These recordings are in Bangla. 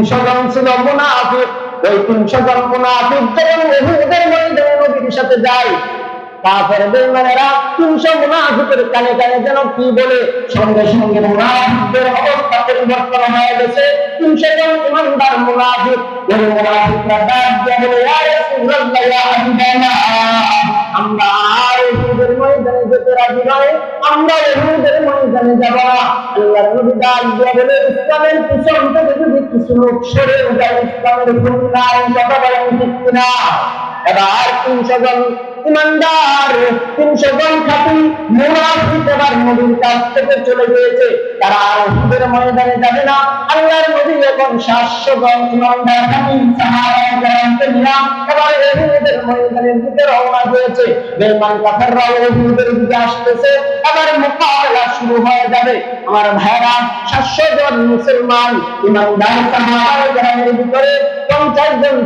তিনশো জন ছিল মুনাফিক। ওই তিনশো জন মুনাফিক যখন উহুদের ময়দানে নবীর সাথে যায়। কাফের বেঈমানেরা তিনশো মুনাফিকের কানে কানে যেন কি বলে, সঙ্গে সঙ্গে মুনাফিকদের অবস্থা পরিবর্তন হয়ে গেছে। তিনশো জন ইমানদার মুনাফিক মুনাফিকরা ডাক দিয়ে বলে, ইয়া রাসূলুল্লাহ, ইয়া হাবিবাল্লাহ ময়দানে থেকে ইমানদার, তিনশো জন খাতি কাছ থেকে চলে গিয়েছে। তারা আর উহুদের ময়দানে যাবে না। আল্লাহর নবী এখন সাতশো ইমানদার খাতি সাহাবায়ে কেরামকে নিয়ে এবার ময়দানের দিকে রওনা বেঈমান কাফেররা উহুদের দিকে আসতেছে। এবার মোকাবেলা শুরু হয়ে যাবে। আমার ভাইরা, সাতশো জন মুসলমান ইমানদার সাহাবায়ে কেরামের ভিতরে, পঞ্চাশ জন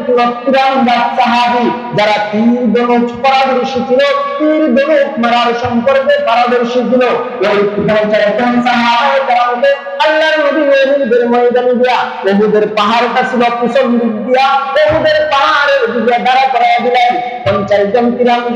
তীরন্দাজ সাহাবি যারা তীর ধনুক পারদর্শী ছিল তীর ধনুক মারার সম্পর্কে পারদর্শী ছিল। ওই পঞ্চাশ জন সাহাবায়ে কেরামকে আল্লাহর নবী ওহুদের ময়দানে দিয়া ওহুদের পাহাড়টা ছিল পিছন দিয়া ওহুদের পাহাড়ের দিকে দাঁড়া করাই দিলেন। পঞ্চাশ জন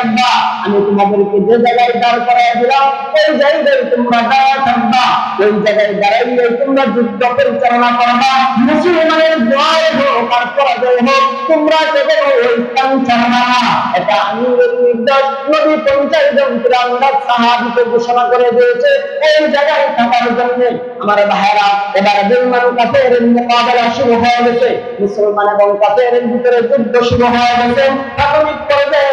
থাকবা। আমি তোমাদেরকে যে জায়গায় দাঁড় করাই দিলাম, ওই জায়গায় তোমরা দাঁড়া থাকবা। ওই জায়গায় দাঁড়াইলে তোমরা যুদ্ধ পরিচালনা করবা। মুসলমানের জয় হোক আর পরাজয় হোক, তোমরা কেবল ওই স্থান এটা আমিরের নির্দেশ। সাহাবিকে ঘোষণা করে দিয়েছে ওই জায়গায় থাকার জন্য আমার কাফেরের মোকাবেলা শুরু হয়ে গেছে। মুসলমান এবং ভিতরে যুদ্ধ শুরু হয়ে গেছে। প্রাথমিক পর্যায়ে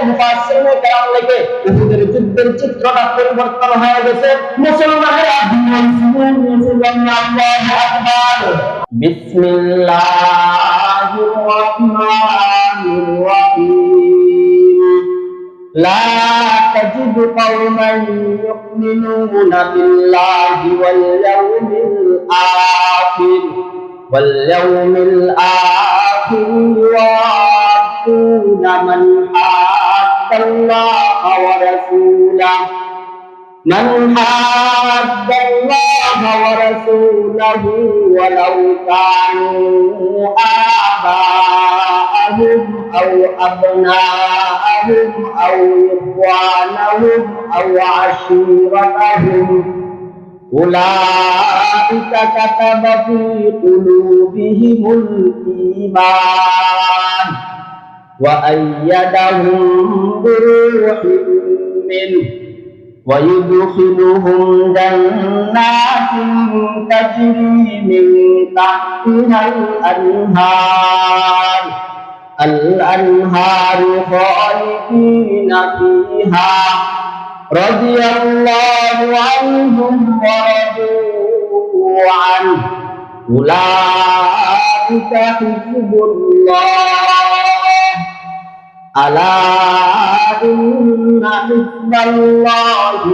কেরাম লেখে উহুদের যুদ্ধের চিত্রটা পরিবর্তন হয়ে গেছে মুসলমানেরা আল্লাহু আকবার বিসমিল্লাহির রহমানির রহিম لا تجد قوما يؤمنون بالله واليوم الآخر واليوم الآخر يوادون من حاد الله ورسوله من حاد الله ورسوله ولو كانوا آباءهم أو أبناءهم أو إخوانهم أو عشيرتهم أولئك كتب في قلوبهم الإيمان وأيدهم بروح منه ويدخلهم جنات تجري من تحتها الأنهار الأنهار خالدين فيها رضي الله عنهم ورضوا عنه أولئك حزب الله ألا إن حزب الله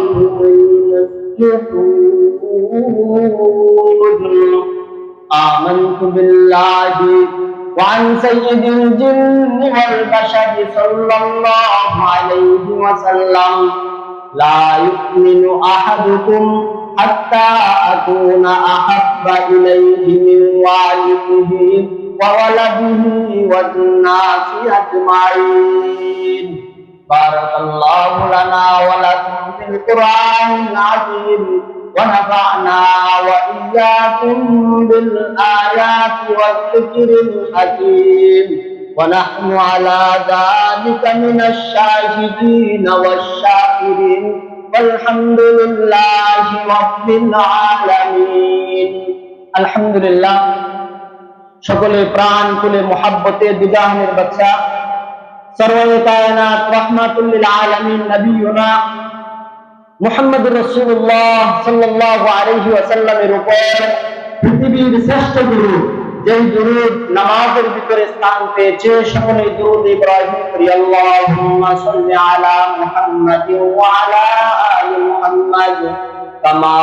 هم المفلحون آمنت بالله وعن سيد الجن والبشر صلى الله عليه وسلم لا يؤمن أحدكم حتى أكون أحب إليه من والده وولده والناس أجمعين. بارك الله لنا ولكم في القرآن العظيم ونفعنا وإياكم بالآيات والذكر الحكيم. ونحن على ذلك من الشاهدين والشاكرين. والحمد لله رب العالمين. الحمد لله. সকলে প্রাণ খুলে মোহাব্বতে দুজাহানের বাচ্চা। সর্বে কায়নাত রহমাতুল্লিল আলামিন নবিয়ুনা মুহাম্মদ রাসূলুল্লাহ সাল্লাল্লাহু আলাইহি ওয়াসাল্লামের উপর পৃথিবীর শ্রেষ্ঠ গুরু, যেই দুরুদ নামাজের ভিতরে স্থান পেয়েছে সকলে দুরুদ ইব্রাহিম করি আল্লাহুম্মা সাল্লি আলা মুহাম্মাদ আলা আলি মুহাম্মাদ, কামা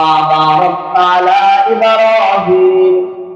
আলা ইব্রাহিম।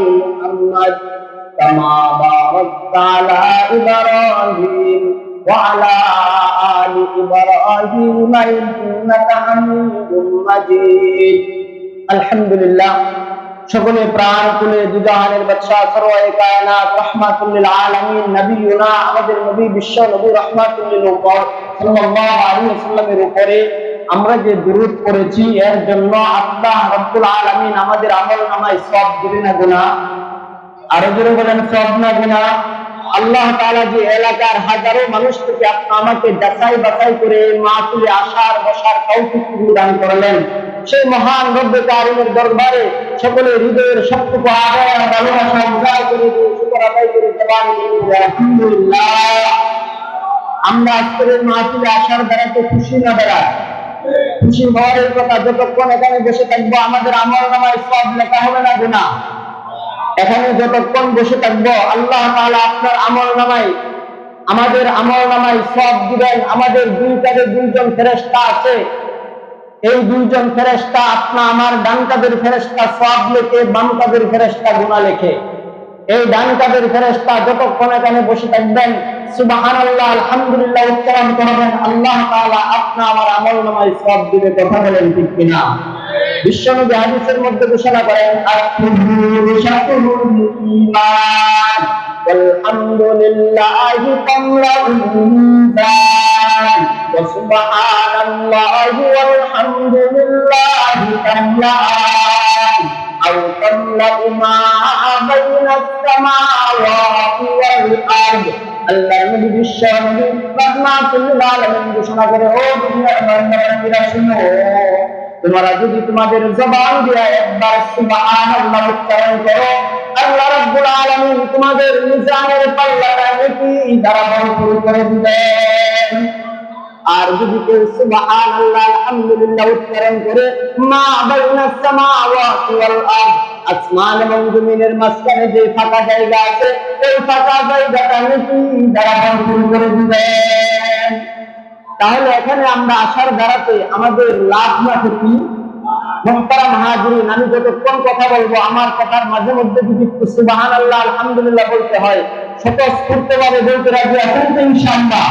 محمد كما باركت على إبراهيم وعلى آل إبراهيم إنك حميد مجيد الحمد لله সকলে প্রাণ খুলে দুজাহানের বাদশাহ সরওয়ায়ে কায়নাত রাহমাতুল আলামিন নবিয়ুনা আমাদের নবী বিশ্ব নবী রাহমাতুল উপর সাল্লাল্লাহু আলাইহি ওয়াসাল্লামের উপরে আমরা যে দুরূদ পড়েছি, এর জন্য আল্লাহ রাব্বুল আলামিন আমাদের আমল নামায় সব দিবে না গুনাহ। আরও জোরে বলেন, সব না গুনাহ। আল্লাহ তাআলা যে এলাকার হাজারো মানুষ থেকে আপনি আমাকে যাচাই বাছাই করে মাহফিলে আসার, বসার তৌফিক দান করলেন। সেই মহান রব্বে কারিমের দরবারে সকলে হৃদয়ের সবটুকু আদায় ভালোবাসা উজাড় করে দিয়ে শুকর আদায় করে জবান আলহামদুলিল্লাহ। আমরা আজকের মাহফিলে আসার দ্বারা তো খুশি না বেড়ায়। খুশি হওয়ার কথা যতক্ষণ এখানে বসে থাকব, আমাদের আমল নামায় সব লেখা হবে না গুণা এখানে যতক্ষণ বসে থাকব, আল্লাহ তাআলা আপনার আমল নামায়, আমাদের আমল নামায় সব দিবেন। আমাদের দুই কাজে দুইজন ফেরেস্তা আছে। এই দুইজন ফেরেস্তা আপনা আমার ডান কাদের ফেরেস্তা সব লেখে বাম কাদের ফেরেস্তা গুণা লেখে। এই ডান কাদের ফেরেস্তা যতক্ষণ এখানে বসে থাকবেন সুবাহান আল্লাহ আলহামদুলিল্লাহ উচ্চারণ করবেন আল্লাহ তাআলা আপনা আমার আমল নামায় সব দিবে কথা বলেন ঠিক কিনা বিশ্বনবী হাদিসের মধ্যে ঘোষণা করেন আত-তুহূরু শাতরুল ঈমান والحمد لله تملأ الميزان وسبحان الله والحمد لله تملأان أو تملأ ما بين السماوات والأرض আল্লাহ নবী বিশ্ব নবী রহমাতুল্লিল আলামিন ঘোষণা করে ও দুনিয়ার বান্দাবান্দিরা শুনো তোমরা যদি তোমাদের জবান দিয়ে একবার সুবহানাল্লাহ উচ্চারণ করো আল্লাহ রাব্বুল আলামিন তোমাদের মিজানের পাল্লাটা নেকি দ্বারা ভরপুর করে দিবেন আর যদি কেউ সুবহানাল্লাহ, আলহামদুলিল্লাহ উচ্চারণ করে, মা বাইনাস সামাওয়াতি ওয়াল আসমান এবং জমিনের মাঝখানে যে ফাঁকা জায়গা আছে ফাঁকা জায়গাটা করে দিবেন। তাহলে এখানে আমরা আসার দ্বারাতে আমাদের লাভ না ক্ষতি হাজরিন, আমি যতক্ষণ কথা বলব, আমার কথার মাঝে মধ্যে যদি একটু সুবাহান আল্লাহ আলহামদুলিল্লাহ বলতে হয় স্বতঃস্ফূর্ত ভাবে বলতে রাজি আছেন তো ইনশাআল্লাহ।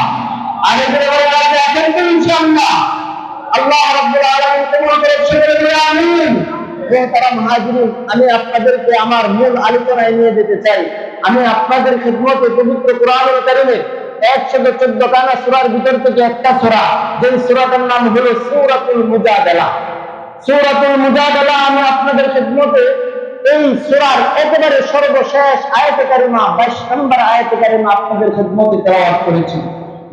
আমি আপনাদেরকে আমার মূল আলোচনায় নিয়ে যেতে চাই। আমি আপনাদের খিদমতে পবিত্র কোরআনুল কারীমের একশত চোদ্দ কানা সুরার ভিতর থেকে একটা সুরা যে সুরাটার নাম হলো সূরাতুল মুজাদালা। সূরাতুল মুজাদালা, আমি আপনাদের খিদমতে এই সুরার একেবারে সর্বশেষ আয়াতে কারিমা 22 নম্বর আয়াতে কারিমা আপনাদের খিদমতে তেলাওয়াত করেছি।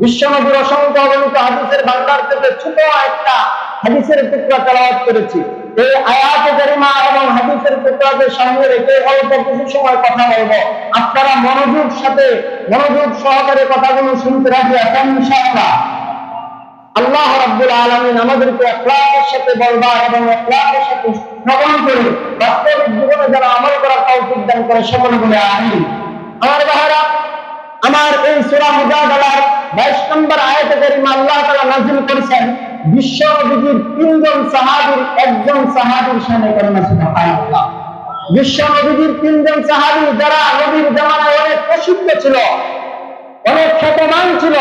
অসংখ্য অগণিত হাদিসের ভান্ডার থেকে ছোট একটা হাদিসের টুকরা করেছি। এই আয়াতে কারিমা এবং হাদিসের টুকরাকে সামনে রেখে অল্প কিছু সময় কথা বলব। আপনারা মনোযোগ সাথে, মনোযোগ সহকারে কথাগুলো শুনতে আছেন ইনশাআল্লাহ। আল্লাহ রাব্বুল আলামিন আমাদেরকে ইখলাসের সাথে এবং ইখলাসের সাথে শ্রবণ করে বাস্তবিক জীবনে যারা আমল করার তৌফিক দান করে সকলে বলে, আমিন। আমার ভাইরা আমার এই সূরা মুজাদালার 22 নম্বর আয়াতে কারিমা আল্লাহ তাআলা নাযিল করেছেন, বিশ্ব তিনজন সাহাবীর একজন সাহাবীর সামনে করেন সুবহানাল্লাহ। বিশ্ব নবীর তিনজন সাহাবী যারা নবীর জামানায় অনেক প্রসিদ্ধ ছিল, অনেক খ্যাতমান ছিল।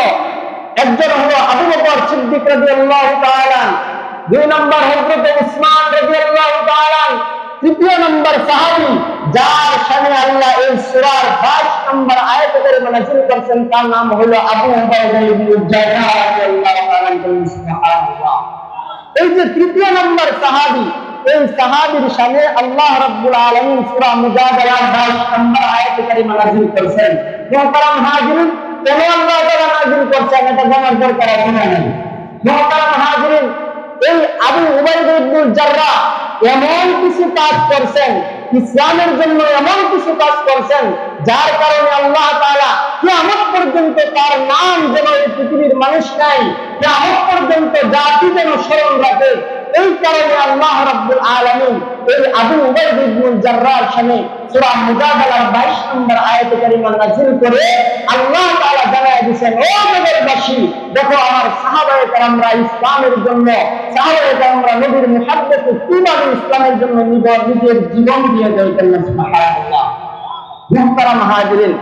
একজন হলো আবু বকর সিদ্দিক রাদিয়াল্লাহু তাআলা, দুই নম্বর হযরত উসমান রাদিয়াল্লাহু তাআলা তৃতীয় নম্বর সাহাবী যার সামনে আল্লাহ এই সূরার 22 নম্বর আয়াত করে নাযিল করেছেন, তার নাম হলো আবু এই যে তৃতীয় নম্বর সাহাবী এই সাহাবীর সামনে আল্লাহ রাব্বুল আলামিন সূরা মুজাদালার 22 নম্বর আয়াত কারিমা নাযিল করেছেন। মুহতারাম হাজিরিন, কেন আল্লাহ তাআলা নাযিল করছেন? এটা জানার দরকার আছে না মুহতারাম হাজিরিন এই আবু উবাইদুল জাররা এমন কিছু কাজ করছেন, ইসলামের জন্য এমন কিছু কাজ করছেন, যার কারণে আল্লাহ তাআলা কিয়ামত পর্যন্ত তার নাম যেন এই পৃথিবীর মানুষ নাই, কিয়ামত পর্যন্ত জাতি যেন স্মরণ রাখে। এই কারণে আল্লাহ রাব্বুল আলামিন এই আবু উবাইদ ইবনুল জাররার সামনে সূরা মুজাদালার 22 নম্বর আয়াতে কারিমা নাযিল করে আল্লাহ তাআলা জানায় দিয়েছেন, ও নগরবাসী দেখো আমার সাহাবায়ে কেরামরা ইসলামের জন্য, সাহাবায়ে কেরামরা নবীর মুহাব্বতে কীভাবে ইসলামের জন্য নিজের জীবন দিয়ে দিয়েছেন সুবহানাল্লাহ। মুহতারাম হাজিরিন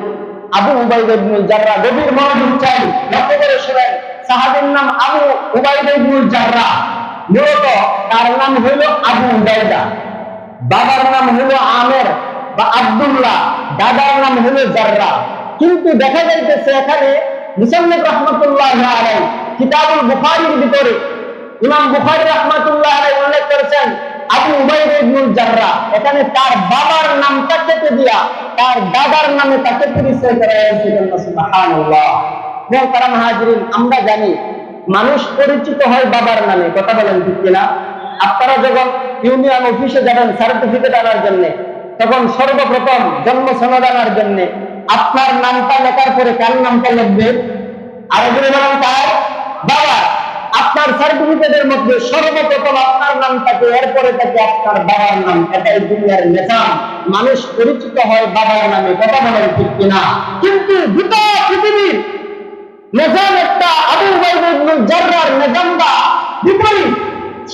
আবু উবাইদ ইবনুল জাররা গভীর মনোযোগ চাই, লক্ষ্য করে শুনেন, সাহাবীর নাম আবু উবাইদ ইবনুল জাররা। মূলত তার নাম হইল আবু উবাইদা বাবার নাম হইল আমের বা আব্দুল্লাহ। দাদার নাম হইল জাররা। কিন্তু দেখা যাইতেছে এখানে মুসান্নিফ রহমতুল্লাহ আলাই কিতাবুল বুখারীর ভিতরে ইমাম বুখারী রাহমাতুল্লাহ আলাই উল্লেখ করেছেন, আবু উবাইদ ইবনুল জাররা। এখানে তার বাবার নামটা কেটে দিয়া তার দাদার নামে তাকে পরিচয় করা হয়েছে সুবহানাল্লাহ। মুহতারাম হাজিরিন, আমরা জানি মানুষ পরিচিত হয় বাবার নামে, কথা বলেন ঠিক কিনা? আপনারা যখন ইউনিয়ন অফিসে যাবেন সার্টিফিকেট আনার জন্য, তখন সর্বপ্রথম জন্ম সনদ আনার জন্য আপনার নামটা লেখার পরে কার নামটা লিখবে? আরেকজন বলেন, তার বাবা। আপনার সার্টিফিকেটের মধ্যে সর্বপ্রথম আপনার নাম থাকে এরপরে থাকে আপনার বাবার নাম, এটাই দুনিয়ার নিজাম। মানুষ পরিচিত হয় বাবার নামে, কথা বলেন ঠিক কিনা? কিন্তু গোটা পৃথিবীর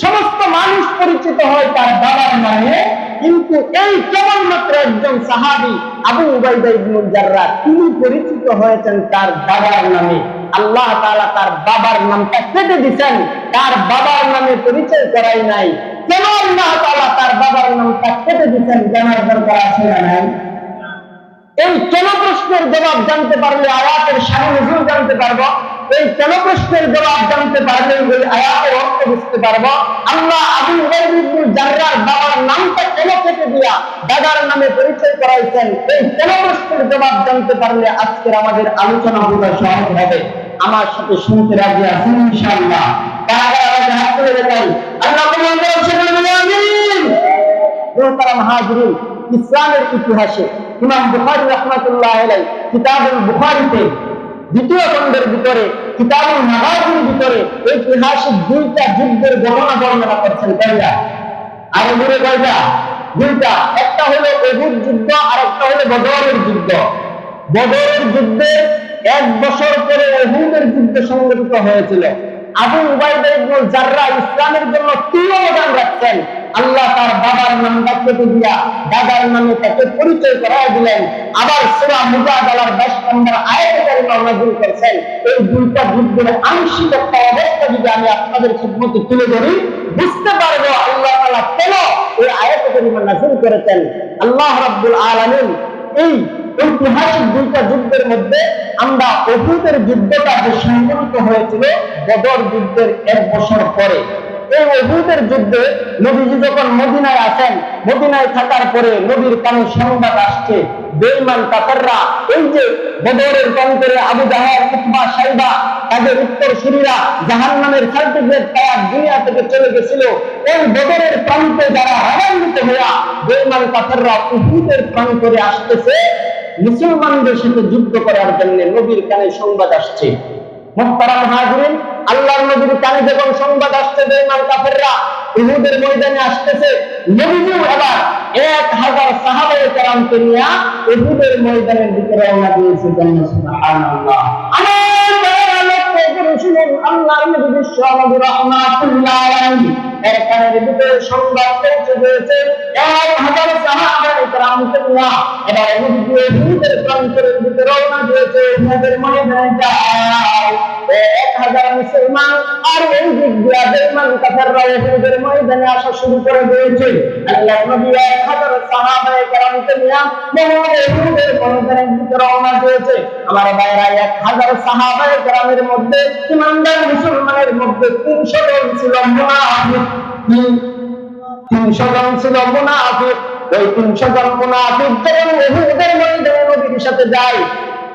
সমস্ত মানুষ পরিচিত হয় তার বাবার নামে, কিন্তু এই কেবলমাত্র একজন সাহাবি আবু উবাইদা জাররা তিনি পরিচিত হয়েছেন তার বাবার নামে। আল্লাহ তাআলা তার বাবার নামটা কেটে দিয়েছেন, তার বাবার নামে পরিচয় করাই নাই। কেন আল্লাহ তাআলা তার বাবার নামটা কেটে দিয়েছেন জানার দরকার আছে না নাই? এই কেন প্রশ্নের জবাব জানতে পারলে আয়াতের সামনে জানতে পারব। এই কেন প্রশ্নের জবাব জানতে পারলে ওই আয়াতের অর্থ বুঝতে পারব। আল্লাহ আবু উবাইদ ইবনুল জাররার বাবার নামটা কেন কেটে দিয়া দাদার নামে পরিচয় করাইছেন? এই কেন প্রশ্নের জবাব জানতে পারলে আজকের আমাদের আলোচনা বোঝা সহজ হবে। আমার সাথে শুনতে রাজি আছেন ইনশাআল্লাহ। কারা আমাকে হাত তুলে দেখাই। আল্লাহ করুন সেখানে আমিন ইসলামের ইতিহাসে ইমাম বুখারী রাহমাতুল্লাহ আলাই কিতাবুল বুখারীতে দ্বিতীয় খণ্ডের ভিতরে, কিতাবুল নাগাজির ভিতরে ঐতিহাসিক দুইটা যুদ্ধের গণনা বর্ণনা করছেন কয়টা? আর দূরে কয়টা? দুইটা। একটা হলো অহুদ যুদ্ধ আর একটা হলো বদরের যুদ্ধ। বদরের যুদ্ধে এক বছর পরে অহুদের যুদ্ধ সংগঠিত হয়েছিল। আবু উবাইদা ইবনুল জাররা ইসলামের জন্য কি অবদান রাখছেন। আল্লাহ তার বাবার নামটা কেটে দিয়া দাদার নামে তাকে পরিচয় করায় দিলেন। আবার সূরা মুজাদালার 10 নম্বর আয়াতে কারিমা নাযিল করেছেন। এই দুইটা যুদ্ধের আংশিক একটা অবস্থা যদি আমি আপনাদের খিদমতে তুলে ধরি, বুঝতে পারব আল্লাহ তালা কেন এই আয়াতে কারিমা নাযিল করেছেন। আল্লাহ রাব্বুল আলামিন এই ঐতিহাসিক দুইটা যুদ্ধের মধ্যে আমরা অভূতের যুদ্ধটা যে সংগঠিত হয়েছিল, বদর যুদ্ধের এক বছর পরে। এই অভূতের যুদ্ধে নবীজি যখন মদিনায় আসেন, মদিনায় থাকার পরে নবীর কানে সংবাদ আসছে বেঈমান কাফেররা, এই যে বদরের আবু উতবা, সাইবা, তাদের উত্তর সুরীরা জাহান্নামের সার্টিফিকেট পাওয়ার দুনিয়া থেকে চলে গেছিল। বদরের প্রান্তে যারা হইয়া কাফেররা উহুদের প্রান্তরে আসতেছে, মুসলমানদের সাথে যুদ্ধ করার জন্য নবীর কানে সংবাদ আসছে। মুহতারাম হাজিরিন, আল্লাহর নবীর কানে যখন সংবাদ আসছে বেঈমান কাফেররা, উহুদের ময়দানে আসতেছে, নবীজিও এক হাজার সাহাবায়ে কেরামকে নিয়ে উহুদের ময়দানের দিকে রওনা দিয়েছে জান্নাত সুবহানাল্লাহ। সংবাদ পৌঁছে দিয়েছে এক হাজার সাহাবায়ে কেরামকে নিয়ে। এবার উহুদের প্রান্তরের দিকে রওনা দিয়েছে উহুদের ময়দানে যাও এক হাজার মুসলমান আর এই দিক দিয়া বেঈমান কাফেররা উহুদের ময়দানে আসা শুরু করে দিয়েছে। আল্লাহ নবী এক হাজার সাহাবায়ে কেরামকে নিয়ে মহা ময়দানের দিকে রওনা দিয়েছে। আমার ভাইরা, এক হাজার সাহাবায়ে কেরামের মধ্যে ইমানদার মুসলমানের মধ্যে তিনশো জন ছিল তিনশো জন ছিল মুনাফিক। ওই তিনশো জন মুনাফিক যখন উহুদের ময়দানে নবীর সাথে যায়।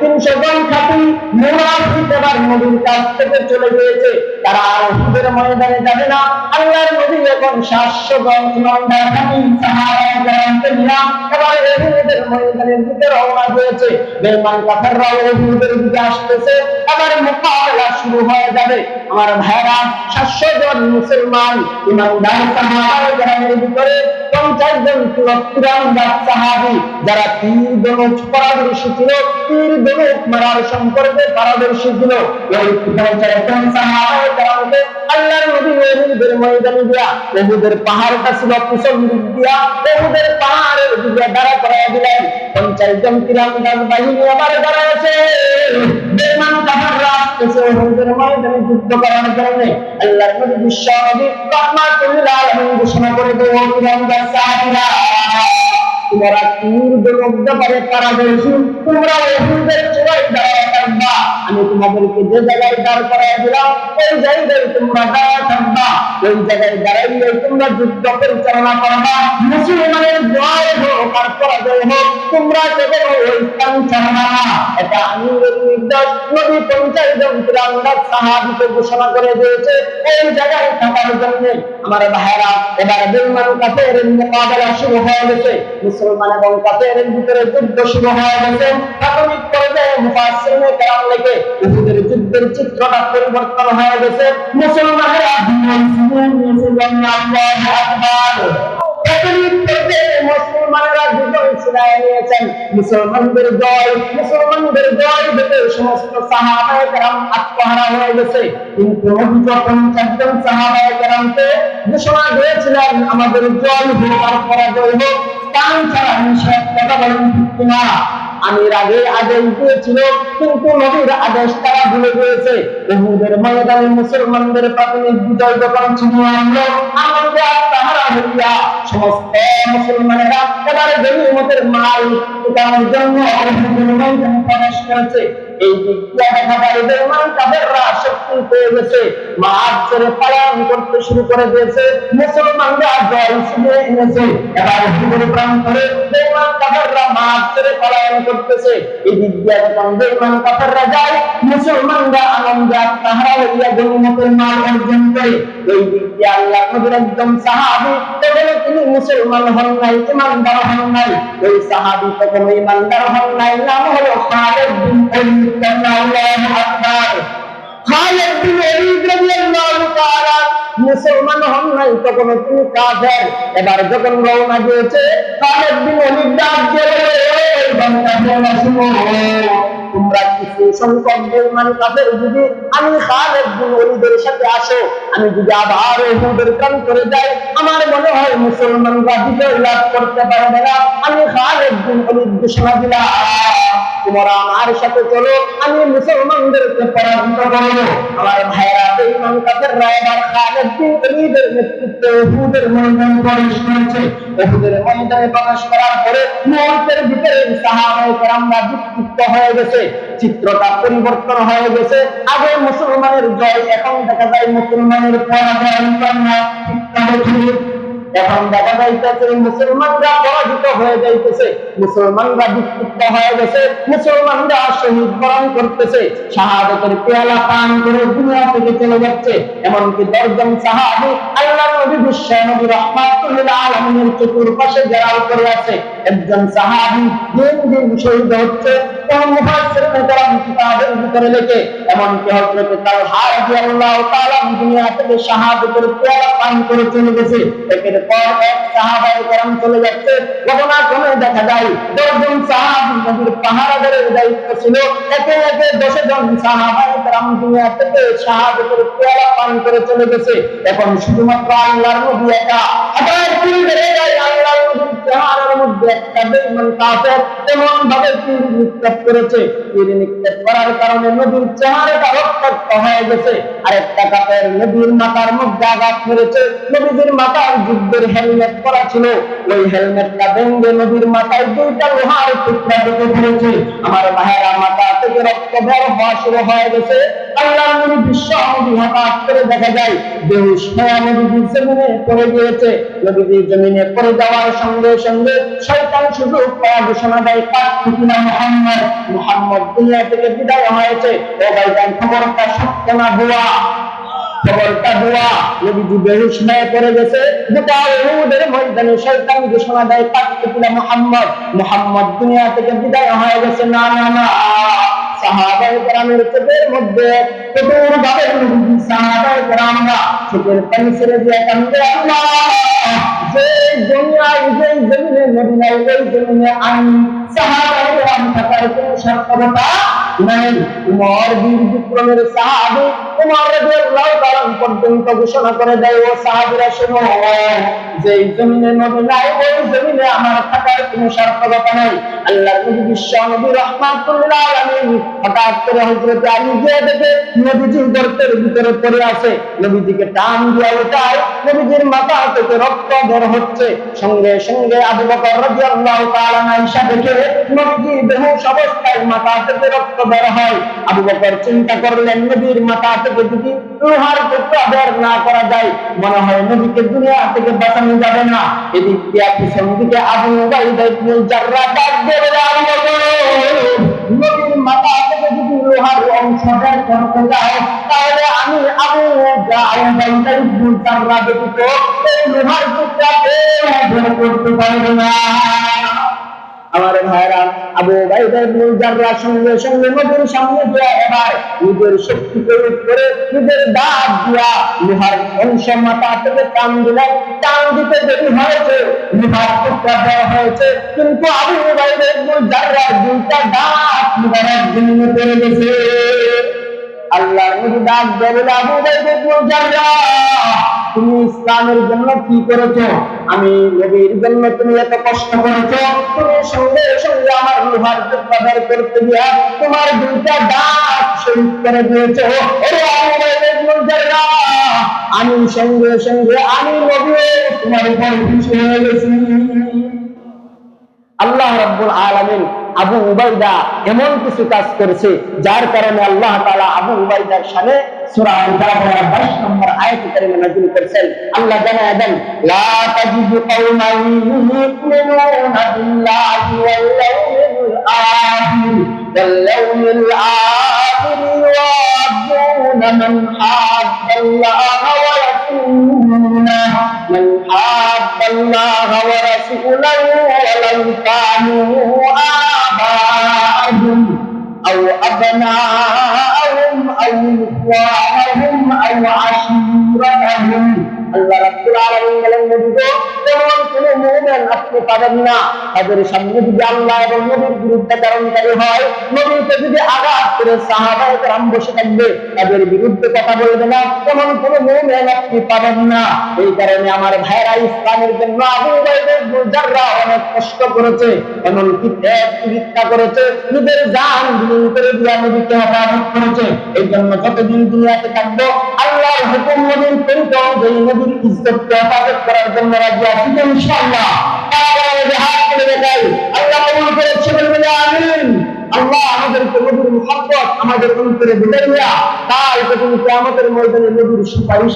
তিনশো জন খাতি কাছ থেকে চলে গিয়েছে। তারা আর ময়দানে যাবে না। আল্লাহর এখন সাতশো জন খাতি শুরু যাবে। আমার ভাইরা মুসলমান ভিতরে পঞ্চাশ জন যারা তীর তীর ধনুক মারার সম্পর্কে পারদর্শী ছিল। ওই কেরামকে আল্লাহর নবী ওহুদের ময়দানে দিয়া ওহুদের পাহাড়টা ছিল দিক দিয়া ওহুদের পাহাড়ের দিকে দাঁড়া করাই দিলেন। পঞ্চাশ জন তিরান্দাজ বাহিনী আবার দাঁড়াচ্ছে বেমান কাহাররা আসতেছে ওহুদের ময়দানে যুদ্ধ করার জন্য আল্লাহর নবী বিশ্ব নবী রহমাতুল্লিল আলামিন ঘোষণা করে দেয় ও সাহাবীরা। তোমরা ধনুক ব্যাপারে পারদর্শী তোমরা ওহুদের চোরাই দাঁড়ায় থাকবা। আমি তোমাদেরকে যে জায়গায় দাঁড় করাই দিলাম, ওই জায়গায় তোমরা দাঁড়ায় থাকবা। ওই জায়গায় দাঁড়াইলে তোমরা যুদ্ধ পরিচালনা করবা। মুসলমানের জয় হোক আর পরাজয় হোক, তোমরা কেবল ওই স্থান ছাড়বা না। এটা আমিরের নির্দেশ। সাহাবিকে ঘোষণা করে দিয়েছে জায়গায় থাকার জন্য আমার এবার মোকাবেলা শুরু হয়ে গেছে। মুসলমান এবং ভিতরে যুদ্ধ শুরু হয়ে গেছে। প্রাথমিক পর্যায়ে কেরাম লেগে উহুদের যুদ্ধের চিত্রটা পরিবর্তন হয়ে গেছে। মুসলমানেরা মুসলমানেরা জয়, মুসলমানদের জয় সমস্ত সাহাবায়ে আত্মহারা হয়ে গেছে। কিন্তু আমাদের জয় পরাজয় হোক। কান ছাড়া নিষেধ কথা বলেন কিনা আমির আগে আদেশ দিয়েছিল কিন্তু নবীর আদেশ তারা ভুলে গিয়েছে। উহুদের ময়দানে মুসলমানদের প্রাথমিক বিজয় যখন আনন্দে আত্মাহারা হইয়া সমস্ত মুসলমানেরা এবারে গনিমতের মাল উঠানোর জন্য প্রবেশ করেছে। এই দিক দিয়ে দেখা যায় বেঈমান কাফেররা শক্তি পেয়ে গেছে। মাঠ ছেড়ে পালন করতে শুরু করে দিয়েছে। মুসলমানরা জয় ছিনিয়ে এনেছে। এবার হুজুর প্রান্তরে বেঈমান কাফেররা মাঠ ছেড়ে পালন করতেছে। এই কাফেররা যায়, মুসলমানরা হইয়া মাল অর্জন করে। এই আল্লাহ নবীর একদম সাহাবী তখন তিনি মুসলমান হন নাই, ইমানদার হন নাই। ওই সাহাবী তখন ইমানদার হন নাই, নাম হলো খালিদ বিন মুসলমান হন নাই তখন এবার যখন রওনা দিয়েছে খালিদ বিন ওলীদ ডাক দিয়ে বলে "এই বান্দা তোমরা কিছু যদি আমি সাথে আসো আমি যদি আবার কাম করে যাই আমার মনে হয় মুসলমানরা বিজয় লাভ করতে পারবে না। আমি খালিদ বিন ঘোষণা দিলাম। তোমরা আমার সাথে চলো, আমি পরাজিত করব। আমার ভাইরা বেঈমান বিন নেতৃত্বে উহুদের প্রবেশ করেছে। উহুদের প্রবেশ করার পরে মুহূর্তের ভিতরে সাহাবায়ে কেরামরা বিক্ষিপ্ত হয়ে গেছে। চিত্রটা পরিবর্তন হয়ে গেছে। আগে মুসলমানের জয়, এখন দেখা যায় মুসলমানের পরাজয়। ঠিক এখন দেখা যাইতেছে মুসলমানরা পরাজিত হয়ে যাইতেছে, মুসলমানরা বিক্ষিপ্ত হয়ে গেছে, মুসলমানরা শহীদ বরণ করতেছে, শাহাদতের পেয়ালা পান করে দুনিয়া থেকে চলে যাচ্ছে। এমনকি দশজন সাহাবি আল্লাহ নবী বিশ্ব নবী রহমাতুল্লাহ আলমিনের চতুর্পাশে ঘেরাও করে আছে। একজন সাহাবি দিন দিন শহীদ হচ্ছে, কোন মুফাসসিরিনে কেরাম কিতাবের দুনিয়া থেকে শাহাদাতের পেয়ালা পান করে চলে গেছে। একের পর এক সাহাবায়ে চলে যাচ্ছে। দেখা যায়, দশজন সাহাবী দায়িত্ব ছিল। একে একে দুনিয়া থেকে পান করে চলে গেছে। এখন শুধুমাত্র আল্লাহর নবী একা। করে বেড়ে যায় আল্লাহর মধ্যে একটা কাফের ভাবে তীর নিক্ষেপ করেছে। তীর নিক্ষেপ করার কারণে চেহারাটা রক্তাক্ত হয়ে গেছে। মাথার মধ্যে আঘাত মাথার যুদ্ধের হেলমেট পরা ছিল। ওই হেলমেটটা ভেঙে নবীর মাথায় দুইটা লোহার টুকরা ঢুকে পড়েছে আমার মায়েরা মাথা থেকে রক্ত বের হওয়া শুরু হয়ে গেছে। আল্লাহ নবী বিশ্ব নবী হঠাৎ করে দেখা যায়, বেহুশ হয়ে নবীজি জমিনে পড়ে গিয়েছে। নবীজি জমিনে পড়ে যাওয়ার সঙ্গে সঙ্গে শয়তান সুযোগ পাওয়া ঘোষণা দেয় কার ঠিকানা মোহাম্মদ মোহাম্মদ দুনিয়া থেকে বিদায় হয়েছে। ও ভাইজান, খবরটা সত্য না ভুয়া? খবরটা ভুয়া নবীজি বেহুশ হয়ে পড়ে গেছে। গোটা উহুদের ময়দানে শয়তান ঘোষণা দেয় ঠিকানা মোহাম্মদ। মোহাম্মদ দুনিয়া থেকে বিদায় হয়ে গেছে। না দিয়ে নাই। ঘোষণা করে দেয়, ও সাহাবীরা, শোনো যে জমিনে মদিনায় ওই জমিনে আমার থাকার কোনো সার্থকতা নাই। আল্লাহ বিশ্ব নবী হঠাৎ করে হযরত আলী গিয়ে গর্তের ভিতরে পড়ে আছে। নবীজিকে টান ওঠায় নবীজির মাথা থেকে রক্ত হচ্ছে, সঙ্গে সঙ্গে আবু বকর রাদিয়াল্লাহু তাআলা আয়েশা দেখে নবীর বেহুশ অবস্থায় মাথা থেকে রক্ত বের হয়। আবু বকর চিন্তা করলেন, নবীর মাথা থেকে যদি লোহার টুকরা বের না করা যায়, মনে হয় নবীকে দুনিয়া থেকে বাঁচানো যাবে না। এদিক দিয়ে পিছন দিকে আবু উবাইদা ইবনে জাররাহ ডাক দিয়ে আমার ভাইরা, আবু সঙ্গে সঙ্গে নবীর সামনে এবার নিজের শক্তি প্রয়োগ করে নিজের দাঁত দিয়া লোহার অংশ মাথা থেকে টান দিলেন। টান দিতে দেরি হয়েছে, লোহার টুকরা দেওয়া হয়েছে। কিন্তু আবু বাইদা ইবনে জাররাহ দুইটা দাঁত লোহার জমিনে পড়ে গেছে আল্লাহ তুমি ইসলামের জন্য কি করেছ? আমি নবীর জন্য তুমি এত কষ্ট করেছ? তুমি সঙ্গে সঙ্গে আমার লোহার বের করতে দিয়া তোমার দুইটা দাঁত শহীদ করে দিয়েছ। আমি সঙ্গে সঙ্গে আমি নবী, তোমার উপর খুশি হয়ে গেছি। আল্লাহ রাব্বুল আলামিন আবু উবাইদা এমন কিছু কাজ করেছে যার কারণে আল্লাহ তালা আবু উবাইদার শানে সূরা মুজাদালার 22 নম্বর আয়াত কারিমা নাযিল করেছেন আল্লাহ জানায় দেন লা তাজিদু কওমান ইউমিনুনা বিল্লাহি ওয়াল ইয়াউমিল আখির ওয়াল ইয়াউমিল আখির ইয়াদুনা মান হাদাল্লাহ ওয়া রাসূলাহ মান হাদাল্লাহ ওয়া রাসূলাহ ওয়া লাউ কানু আবাআহুম আও আবনাআহুম أو إخوانهم أو عشيرتهم আল্লাহ রাব্বুল আলামিন বলেন কোন মুমিন আপনি পাবেন না। তাদের সামনে যদি আল্লাহ এবং নবীর বিরুদ্ধে কারণকারী হয়, নবীকে যদি আঘাত করে সাহাবায়ে বসে থাকবে, তাদের বিরুদ্ধে কথা বলবে না। কোন মুমিন আপনি পাবেন না। এই কারণে আমার ভাইরা ইসলামের জন্য আবু জাররাহ অনেক কষ্ট করেছে, এমনকি ত্যাগ চিকিৎসা করেছে, নিজের জান বিলীন করে দিয়া নবীকে হেফাজত করেছে। এই জন্য যতদিন দুনিয়াতে থাকব, আল্লাহর হুকুম নবীর অনুযায়ী নবীর ইজ্জতকে হেফাজত করার জন্য রাজি আছি তো ইনশাআল্লাহ হাত তুলে দেখাই আল্লাহ কবুল করেছে বলবে আমিন আল্লাহ আমাদেরকে নবীর আমাদের অন্তরে ঢুকাইয়া তাই তুমি কিয়ামতের ময়দানে নবীর সুপারিশ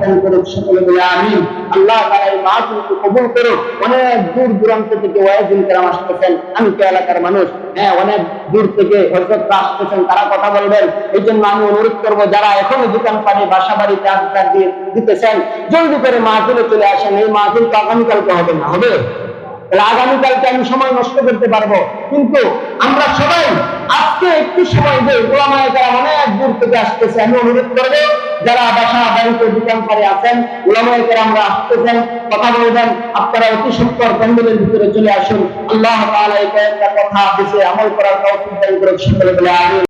দান করে সকলে বলে আমিন। আল্লাহ তাআলা এই মাহফিলকে কবুল করো অনেক দূর দূরান্ত থেকে ওয়াজিন কেরাম আসতেছেন। আমি তো এলাকার মানুষ। হ্যাঁ অনেক দূর থেকে হজরতরা আসতেছেন, তারা কথা বলবেন। এই জন্য আমি অনুরোধ করব, যারা এখনও দোকান পানি বাসা বাড়িতে আড্ডা দিয়ে দিতেছেন, জলদি করে মাহফিলে চলে আসেন। এই মাহফিল তো আগামীকালকে হবে না, হবে? তাহলে আগামীকালকে আমি সময় নষ্ট করতে পারব। কিন্তু আমরা সবাই আজকে একটু সময় যে ওলামায় যারা অনেক দূর থেকে আসতেছে। আমি অনুরোধ করব, যারা বাসা, বাড়িতে দোকান পারে আছেন, ওলামায় আমরা আসতেছেন, কথা বলবেন। আপনারা অতি সত্তর প্যান্ডেলের ভিতরে চলে আসুন। আল্লাহ তাআলা এই কয়েকটা কথা দিছে আমল করার তৌফিক দান করে সকলে বলে আমিন।